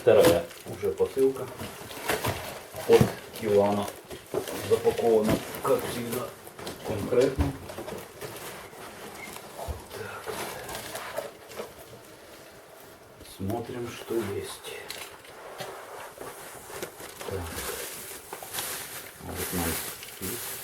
Вторая уже посылка от Килана. Запакована, как всегда, конкретно. Так. Смотрим, что есть. Так. Вот есть.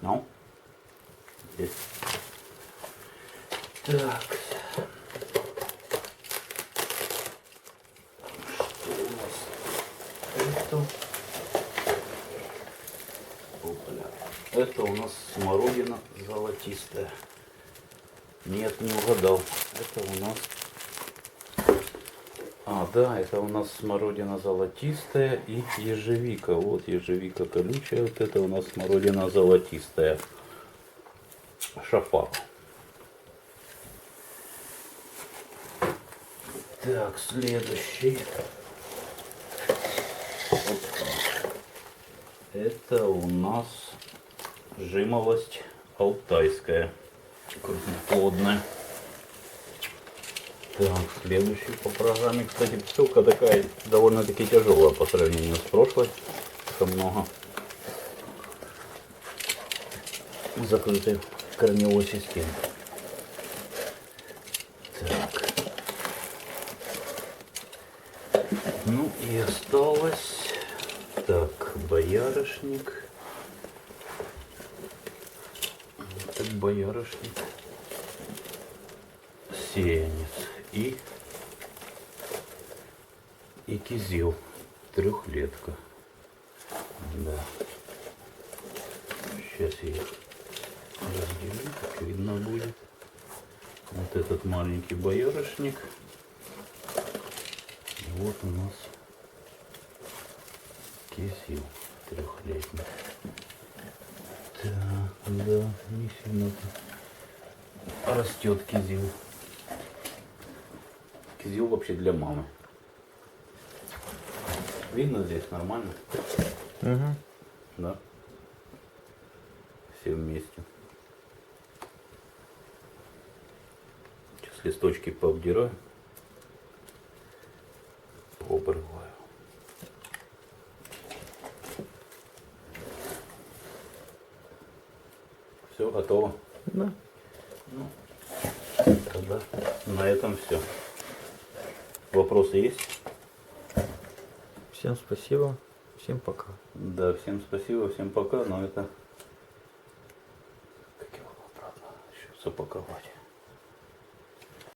Снял. Здесь. Так. Что у нас? Это. Опля. Это у нас смородина золотистая. Нет, не угадал. Это у нас... А, да, это у нас смородина золотистая и ежевика. Вот ежевика колючая, вот это у нас смородина золотистая. Шафар. Так, следующий. Так. Это у нас жимолость алтайская. Крупноплодная. Так, следующий по программе, кстати, посылка такая довольно-таки тяжелая по сравнению с прошлой. Что много закрытой корневой системы. Так. Ну и осталось, так, боярышник. Так, боярышник. Сеянец и, и кизил. Трехлетка. Да. Сейчас я их разделю, как видно будет. Вот этот маленький боярышник. И вот у нас кисил трехлетний. Так, да, не сильно растет кизил. Кизил вообще для мамы. Видно здесь нормально? Угу. Да. Все вместе. Сейчас листочки пообдираю. Пообрываю. Все готово. Да. Ну, тогда на этом все. Вопросы есть? Всем спасибо. Всем пока. Да, всем спасибо, всем пока, но это... Как его обратно еще запаковать?